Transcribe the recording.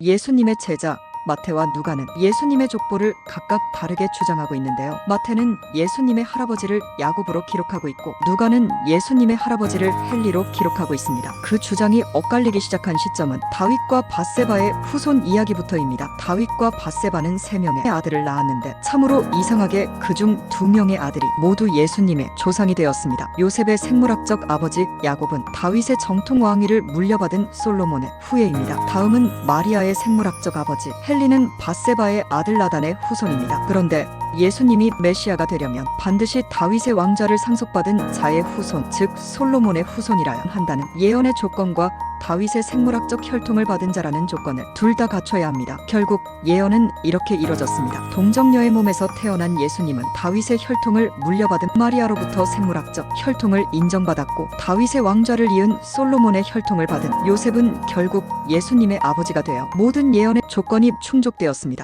예수님의 제자 마태와 누가는 예수님의 족보를 각각 다르게 주장하고 있는데요. 마태는 예수님의 할아버지를 야곱으로 기록하고 있고 누가는 예수님의 할아버지를 헨리로 기록하고 있습니다. 그 주장이 엇갈리기 시작한 시점은 다윗과 바세바의 후손 이야기부터입니다. 다윗과 바세바는 세 명의 아들을 낳았는데 참으로 이상하게 그중 두 명의 아들이 모두 예수님의 조상이 되었습니다. 요셉의 생물학적 아버지 야곱은 다윗의 정통 왕위를 물려받은 솔로몬의 후예입니다. 다음은 마리아의 생물학적 아버지 헨 리는 바세바의 아들 나단의 후손입니다. 그런데 예수님이 메시아가 되려면 반드시 다윗의 왕좌를 상속받은 자의 후손, 즉 솔로몬의 후손이라야 한다는 예언의 조건과 다윗의 생물학적 혈통을 받은 자라는 조건을 둘 다 갖춰야 합니다. 결국 예언은 이렇게 이뤄졌습니다. 동정녀의 몸에서 태어난 예수님은 다윗의 혈통을 물려받은 마리아로부터 생물학적 혈통을 인정받았고 다윗의 왕좌를 이은 솔로몬의 혈통을 받은 요셉은 결국 예수님의 아버지가 되어 모든 예언의 조건이 충족되었습니다.